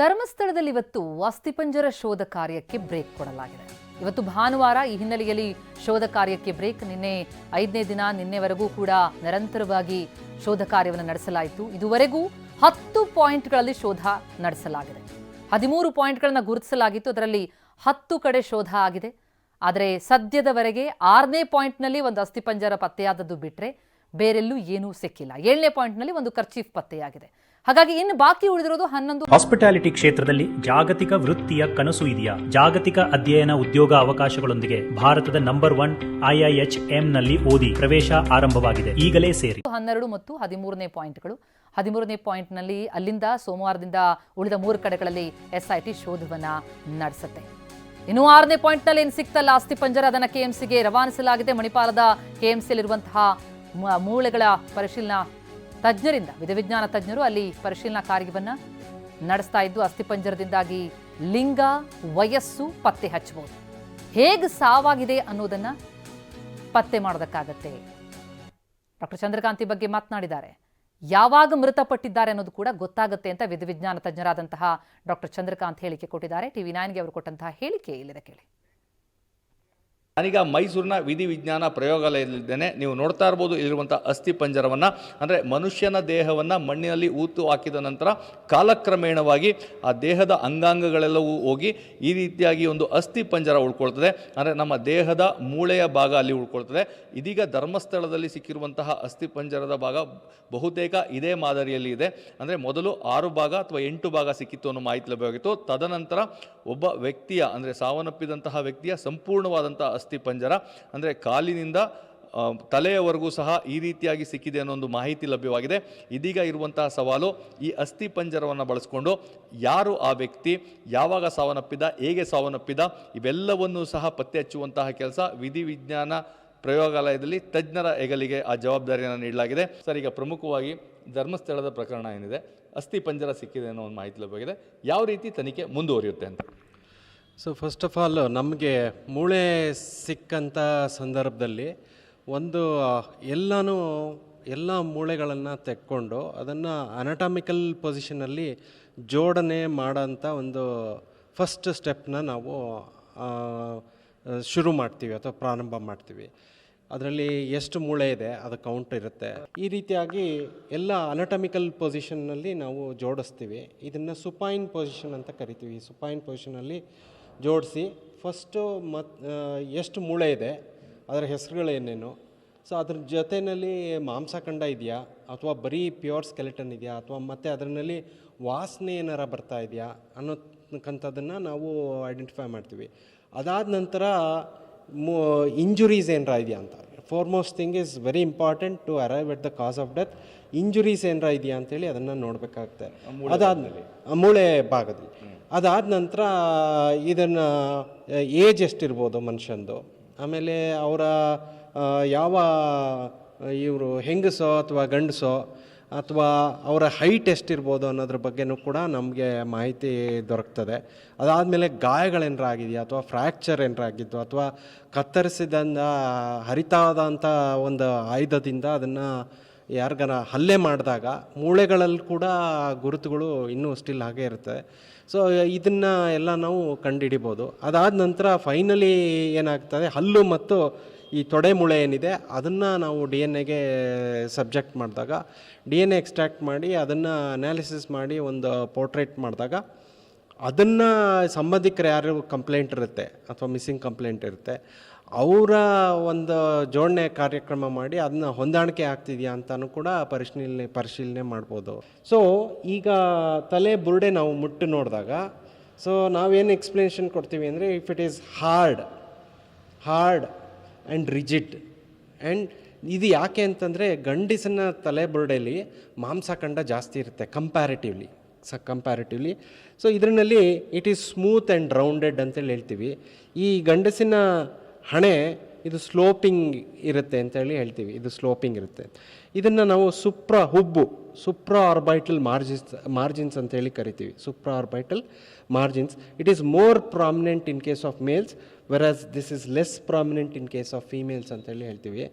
ಧರ್ಮಸ್ಥಳದಲ್ಲಿ ಇವತ್ತು ಅಸ್ಥಿಪಂಜರ ಶೋಧ ಕಾರ್ಯಕ್ಕೆ ಬ್ರೇಕ್ ಕೊಡಲಾಗಿದೆ. ಇವತ್ತು ಭಾನುವಾರ ಈ ಹಿನ್ನೆಲೆಯಲ್ಲಿ ಶೋಧ ಕಾರ್ಯಕ್ಕೆ ಬ್ರೇಕ್ ನಿನ್ನೆ ಐದನೇ ದಿನ ನಿನ್ನೆವರೆಗೂ ಕೂಡ ನಿರಂತರವಾಗಿ ಶೋಧ ಕಾರ್ಯವನ್ನು ನಡೆಸಲಾಯಿತು. ಇದುವರೆಗೂ ಹತ್ತು ಪಾಯಿಂಟ್ಗಳಲ್ಲಿ ಶೋಧ ನಡೆಸಲಾಗಿದೆ. ಹದಿಮೂರು ಪಾಯಿಂಟ್ಗಳನ್ನು ಗುರುತಿಸಲಾಗಿತ್ತು. ಅದರಲ್ಲಿ ಹತ್ತು ಕಡೆ ಶೋಧ ಆಗಿದೆ. ಆದರೆ ಸದ್ಯದವರೆಗೆ ಆರನೇ ಪಾಯಿಂಟ್ನಲ್ಲಿ ಒಂದು ಅಸ್ಥಿಪಂಜರ ಪತ್ತೆಯಾದದ್ದು ಬಿಟ್ಟರೆ ಬೇರೆಲ್ಲೂ ಏನೂ ಸಿಕ್ಕಿಲ್ಲ. ಏಳನೇ ಪಾಯಿಂಟ್ನಲ್ಲಿ ಒಂದು ಖರ್ಚೀಫ್ ಪತ್ತೆಯಾಗಿದೆ. ಹಾಗಾಗಿ ಇನ್ನು ಬಾಕಿ ಉಳಿದಿರೋದು ಹನ್ನೊಂದು ಹಾಸ್ಪಿಟಾಲಿಟಿ ಕ್ಷೇತ್ರದಲ್ಲಿ ಜಾಗತಿಕ ವೃತ್ತಿಯ ಕನಸು ಇದೆಯಾ? ಜಾಗತಿಕ ಅಧ್ಯಯನ ಉದ್ಯೋಗ ಅವಕಾಶಗಳೊಂದಿಗೆ ಭಾರತದ ನಂಬರ್ ಒನ್ ಐಐಎಚ್ನಲ್ಲಿ ಓದಿ ಪ್ರವೇಶ ಆರಂಭವಾಗಿದೆ. ಈಗಲೇ ಸೇರಿ. ಹನ್ನೆರಡು ಮತ್ತು ಹದಿಮೂರನೇ ಪಾಯಿಂಟ್ಗಳು. ಹದಿಮೂರನೇ ಪಾಯಿಂಟ್ನಲ್ಲಿ ಅಲ್ಲಿಂದ ಸೋಮವಾರದಿಂದ ಉಳಿದ ಮೂರು ಕಡೆಗಳಲ್ಲಿ ಎಸ್ಐಟಿ ಶೋಧವನ್ನ ನಡೆಸುತ್ತೆ. ಇನ್ನು ಆರನೇ ಪಾಯಿಂಟ್ನಲ್ಲಿ ಏನು ಸಿಕ್ತಲ್ಲ ಅಸ್ಥಿ ಪಂಜರ ಅದನ್ನು ಕೆಎಂಸಿಗೆ ರವಾನಿಸಲಾಗಿದೆ. ಮಣಿಪಾಲದ ಕೆಎಂಸಿಯಲ್ಲಿರುವಂತಹ ಮೂಳೆಗಳ ಪರಿಶೀಲನಾ ತಜ್ಞರಿಂದ, ವಿಧವಿಜ್ಞಾನ ತಜ್ಞರು ಅಲ್ಲಿ ಪರಿಶೀಲನಾ ಕಾರ್ಯವನ್ನು ನಡೆಸ್ತಾ ಇದ್ದು ಅಸ್ಥಿಪಂಜರದಿಂದಾಗಿ ಲಿಂಗ, ವಯಸ್ಸು ಪತ್ತೆ ಹಚ್ಚಬಹುದು. ಹೇಗೆ ಸಾವಾಗಿದೆ ಅನ್ನೋದನ್ನ ಪತ್ತೆ ಮಾಡೋದಕ್ಕಾಗತ್ತೆ. ಡಾಕ್ಟರ್ ಚಂದ್ರಕಾಂತಿ ಬಗ್ಗೆ ಮಾತನಾಡಿದ್ದಾರೆ. ಯಾವಾಗ ಮೃತಪಟ್ಟಿದ್ದಾರೆ ಅನ್ನೋದು ಕೂಡ ಗೊತ್ತಾಗುತ್ತೆ ಅಂತ ವಿಧಿವಿಜ್ಞಾನ ತಜ್ಞರಾದಂತಹ ಡಾಕ್ಟರ್ ಚಂದ್ರಕಾಂತ್ ಹೇಳಿಕೆ ಕೊಟ್ಟಿದ್ದಾರೆ. ಟಿವಿ ನೈನ್ಗೆ ಅವರು ಕೊಟ್ಟಂತಹ ಹೇಳಿಕೆ ಇಲ್ಲಿದೆ ಕೇಳಿ. ನಾನೀಗ ಮೈಸೂರಿನ ವಿಧಿ ವಿಜ್ಞಾನ ಪ್ರಯೋಗಾಲಯದಲ್ಲಿದ್ದೇನೆ. ನೀವು ನೋಡ್ತಾ ಇರ್ಬೋದು ಇಲ್ಲಿರುವಂಥ ಅಸ್ಥಿ ಪಂಜರವನ್ನು. ಅಂದರೆ ಮನುಷ್ಯನ ದೇಹವನ್ನು ಮಣ್ಣಿನಲ್ಲಿ ಊತು ಹಾಕಿದ ನಂತರ ಕಾಲಕ್ರಮೇಣವಾಗಿ ಆ ದೇಹದ ಅಂಗಾಂಗಗಳೆಲ್ಲವೂ ಹೋಗಿ ಈ ರೀತಿಯಾಗಿ ಒಂದು ಅಸ್ಥಿ ಪಂಜರ ಉಳ್ಕೊಳ್ತದೆ. ಅಂದರೆ ನಮ್ಮ ದೇಹದ ಮೂಳೆಯ ಭಾಗ ಅಲ್ಲಿ ಉಳ್ಕೊಳ್ತದೆ. ಇದೀಗ ಧರ್ಮಸ್ಥಳದಲ್ಲಿ ಸಿಕ್ಕಿರುವಂತಹ ಅಸ್ಥಿ ಪಂಜರದ ಭಾಗ ಬಹುತೇಕ ಇದೇ ಮಾದರಿಯಲ್ಲಿ ಇದೆ. ಅಂದರೆ ಮೊದಲು ಆರು ಭಾಗ ಅಥವಾ ಎಂಟು ಭಾಗ ಸಿಕ್ಕಿತ್ತು ಅನ್ನೋ ಮಾಹಿತಿ ಲಭ್ಯವಾಗಿತ್ತು. ತದನಂತರ ಒಬ್ಬ ವ್ಯಕ್ತಿಯ, ಅಂದರೆ ಸಾವನ್ನಪ್ಪಿದಂತಹ ವ್ಯಕ್ತಿಯ ಸಂಪೂರ್ಣವಾದಂಥ ಅಸ್ಥಿ ಪಂಜರ. ಅಂದರೆ ಕಾಲಿನಿಂದ ತಲೆಯವರೆಗೂ ಸಹ ಈ ರೀತಿಯಾಗಿ ಸಿಕ್ಕಿದೆ ಅನ್ನೋ ಒಂದು ಮಾಹಿತಿ ಲಭ್ಯವಾಗಿದೆ. ಇದೀಗ ಇರುವಂತಹ ಸವಾಲು ಈ ಅಸ್ಥಿ ಪಂಜರವನ್ನು ಬಳಸಿಕೊಂಡು ಯಾರು ಆ ವ್ಯಕ್ತಿ, ಯಾವಾಗ ಸಾವನ್ನಪ್ಪಿದ, ಹೇಗೆ ಸಾವನ್ನಪ್ಪಿದ, ಇವೆಲ್ಲವನ್ನೂ ಸಹ ಪತ್ತೆ ಹಚ್ಚುವಂತಹ ಕೆಲಸ ವಿಧಿವಿಜ್ಞಾನ ಪ್ರಯೋಗಾಲಯದಲ್ಲಿ ತಜ್ಞರ ಹೆಗಲಿಗೆ ಆ ಜವಾಬ್ದಾರಿಯನ್ನು ನೀಡಲಾಗಿದೆ. ಸರ್, ಈಗ ಪ್ರಮುಖವಾಗಿ ಧರ್ಮಸ್ಥಳದ ಪ್ರಕರಣ ಏನಿದೆ? ಅಸ್ಥಿ ಪಂಜರ ಸಿಕ್ಕಿದೆ ಅನ್ನೋ ಒಂದು ಮಾಹಿತಿ ಲಭ್ಯವಾಗಿದೆ. ಯಾವ ರೀತಿ ತನಿಖೆ ಮುಂದುವರಿಯುತ್ತೆ ಅಂತ? ಸೊ ಫಸ್ಟ್ ಆಫ್ ಆಲ್ ನಮಗೆ ಮೂಳೆ ಸಿಕ್ಕಂಥ ಸಂದರ್ಭದಲ್ಲಿ ಒಂದು ಎಲ್ಲನೂ, ಎಲ್ಲ ಮೂಳೆಗಳನ್ನು ತೆಕ್ಕೊಂಡು ಅದನ್ನು ಅನಟಾಮಿಕಲ್ ಪೊಸಿಷನಲ್ಲಿ ಜೋಡಣೆ ಮಾಡೋಂಥ ಒಂದು ಫಸ್ಟ್ ಸ್ಟೆಪ್ನ ನಾವು ಶುರು ಮಾಡ್ತೀವಿ ಅಥವಾ ಪ್ರಾರಂಭ ಮಾಡ್ತೀವಿ. ಅದರಲ್ಲಿ ಎಷ್ಟು ಮೂಳೆ ಇದೆ, ಅದು ಕೌಂಟ್ ಇರುತ್ತೆ. ಈ ರೀತಿಯಾಗಿ ಎಲ್ಲ ಅನಟಮಿಕಲ್ ಪೊಸಿಷನ್ನಲ್ಲಿ ನಾವು ಜೋಡಿಸ್ತೀವಿ. ಇದನ್ನು ಸುಪೈನ್ ಪೊಸಿಷನ್ ಅಂತ ಕರಿತೀವಿ. ಸುಪೈನ್ ಪೊಸಿಷನಲ್ಲಿ ಜೋಡಿಸಿ ಫಸ್ಟು ಮತ್ ಎಷ್ಟು ಮೂಳೆ ಇದೆ, ಅದರ ಹೆಸರುಗಳೇನೇನು ಸೊ, ಅದ್ರ ಜೊತೆಯಲ್ಲಿ ಮಾಂಸಖಂಡ ಇದೆಯಾ? ಅಥವಾ ಬರೀ ಪ್ಯೂರ್ ಸ್ಕೆಲೆಟನ್ ಇದೆಯಾ? ಅಥವಾ ಮತ್ತೆ ಅದರಲ್ಲಿ ವಾಸನೆ ಏನಾರ ಬರ್ತಾ ಇದೆಯಾ? ಅನ್ನೋಕ್ಕಂಥದ್ದನ್ನು ನಾವು ಐಡೆಂಟಿಫೈ ಮಾಡ್ತೀವಿ. ಅದಾದ ನಂತರ ಇಂಜುರೀಸ್ ಏನಾರ ಇದೆಯಾ ಅಂತ. Foremost thing is very important to arrive at the cause of death injuries ಏನಾರ ಇದೆಯಾ ಅಂತೇಳಿ ಅದನ್ನು ನೋಡಬೇಕಾಗುತ್ತೆ. ಅದಾದ್ಮೇಲೆ ಮೂಳೆ ಭಾಗದಲ್ಲಿ. ಅದಾದ ನಂತರ ಇದನ್ನು ಏಜ್ ಎಷ್ಟಿರ್ಬೋದು ಮನುಷ್ಯಂದು? ಆಮೇಲೆ ಅವರ ಯಾವ ಇವರು ಹೆಂಗಸೋ ಅಥವಾ ಗಂಡಸೋ ಅಥವಾ ಅವರ ಹೈಟ್ ಎಷ್ಟಿರ್ಬೋದು ಅನ್ನೋದ್ರ ಬಗ್ಗೆನೂ ಕೂಡ ನಮಗೆ ಮಾಹಿತಿ ದೊರಕ್ತದೆ. ಅದಾದಮೇಲೆ ಗಾಯಗಳೇನಾರ ಆಗಿದೆಯಾ ಅಥವಾ ಫ್ರ್ಯಾಕ್ಚರ್ ಏನಾರ ಆಗಿದ್ದು ಅಥವಾ ಕತ್ತರಿಸಿದಂಥ ಹರಿತಾದಂಥ ಒಂದು ಆಯುಧದಿಂದ ಅದನ್ನು ಯಾರಿಗಾರ ಹಲ್ಲೆ ಮಾಡಿದಾಗ ಮೂಳೆಗಳಲ್ಲಿ ಕೂಡ ಗುರುತುಗಳು ಇನ್ನೂ ಸ್ಟಿಲ್ ಹಾಗೆ ಇರುತ್ತೆ. ಸೊ ಇದನ್ನು ಎಲ್ಲ ನಾವು ಕಂಡುಹಿಡಿಬೋದು ಅದಾದ ನಂತರ ಫೈನಲಿ ಏನಾಗ್ತದೆ, ಹಲ್ಲು ಮತ್ತು ಈ ತೊಡೆ ಮುಳೆ ಏನಿದೆ, ಅದನ್ನು ನಾವು ಡಿ ಎನ್ ಎಗೆ ಸಬ್ಜೆಕ್ಟ್ ಮಾಡಿದಾಗ, ಡಿ ಎನ್ ಎ ಎಕ್ಸ್ಟ್ರಾಕ್ಟ್ ಮಾಡಿ ಅದನ್ನು ಅನಾಲಿಸಿಸ್ ಮಾಡಿ ಒಂದು ಪೋರ್ಟ್ರೇಟ್ ಮಾಡಿದಾಗ, ಅದನ್ನು ಸಂಬಂಧಿಕರು ಯಾರು ಕಂಪ್ಲೇಂಟ್ ಇರುತ್ತೆ ಅಥವಾ ಮಿಸ್ಸಿಂಗ್ ಕಂಪ್ಲೇಂಟ್ ಇರುತ್ತೆ, ಅವರ ಒಂದು ಜೋಡಣೆ ಕಾರ್ಯಕ್ರಮ ಮಾಡಿ ಅದನ್ನ ಹೊಂದಾಣಿಕೆ ಆಗ್ತಿದೆಯಾ ಅಂತಲೂ ಕೂಡ ಪರಿಶೀಲನೆ ಪರಿಶೀಲನೆ ಮಾಡ್ಬೋದು. ಸೊ ಈಗ ತಲೆ ಬುರುಡೆ ನಾವು ಮುಟ್ಟು ನೋಡಿದಾಗ ಸೊ ನಾವೇನು ಎಕ್ಸ್ಪ್ಲನೇಷನ್ ಕೊಡ್ತೀವಿ ಅಂದರೆ if it is hard hard and rigid and ಇದು ಯಾಕೆ ಅಂತಂದರೆ ಗಂಡಸಿನ ತಲೆ ಬುರುಡೆಯಲ್ಲಿ ಮಾಂಸಖಂಡ ಜಾಸ್ತಿ ಇರುತ್ತೆ ಕಂಪ್ಯಾರಿಟಿವ್ಲಿ ಸ ಕಂಪ್ಯಾರಿಟಿವ್ಲಿ ಸೊ ಇದರಲ್ಲಿ it is smooth and rounded ಅಂತೇಳಿ ಹೇಳ್ತೀವಿ. ಈ ಗಂಡಸಿನ ಹಣೆ ಇದು ಸ್ಲೋಪಿಂಗ್ ಇರುತ್ತೆ ಅಂತೇಳಿ ಹೇಳ್ತೀವಿ. ಇದು ಸ್ಲೋಪಿಂಗ್ ಇರುತ್ತೆ. ಇದನ್ನು ನಾವು ಸುಪ್ರ ಹುಬ್ಬು ಸುಪ್ರ ಆರ್ಬೈಟಲ್ ಮಾರ್ಜಿನ್ಸ್ ಮಾರ್ಜಿನ್ಸ್ ಅಂತೇಳಿ ಕರಿತೀವಿ. Supra orbital margins it is more prominent in case of males versus this is less prominent in case of females ಅಂತೇಳಿ ಹೇಳ್ತೀವಿ.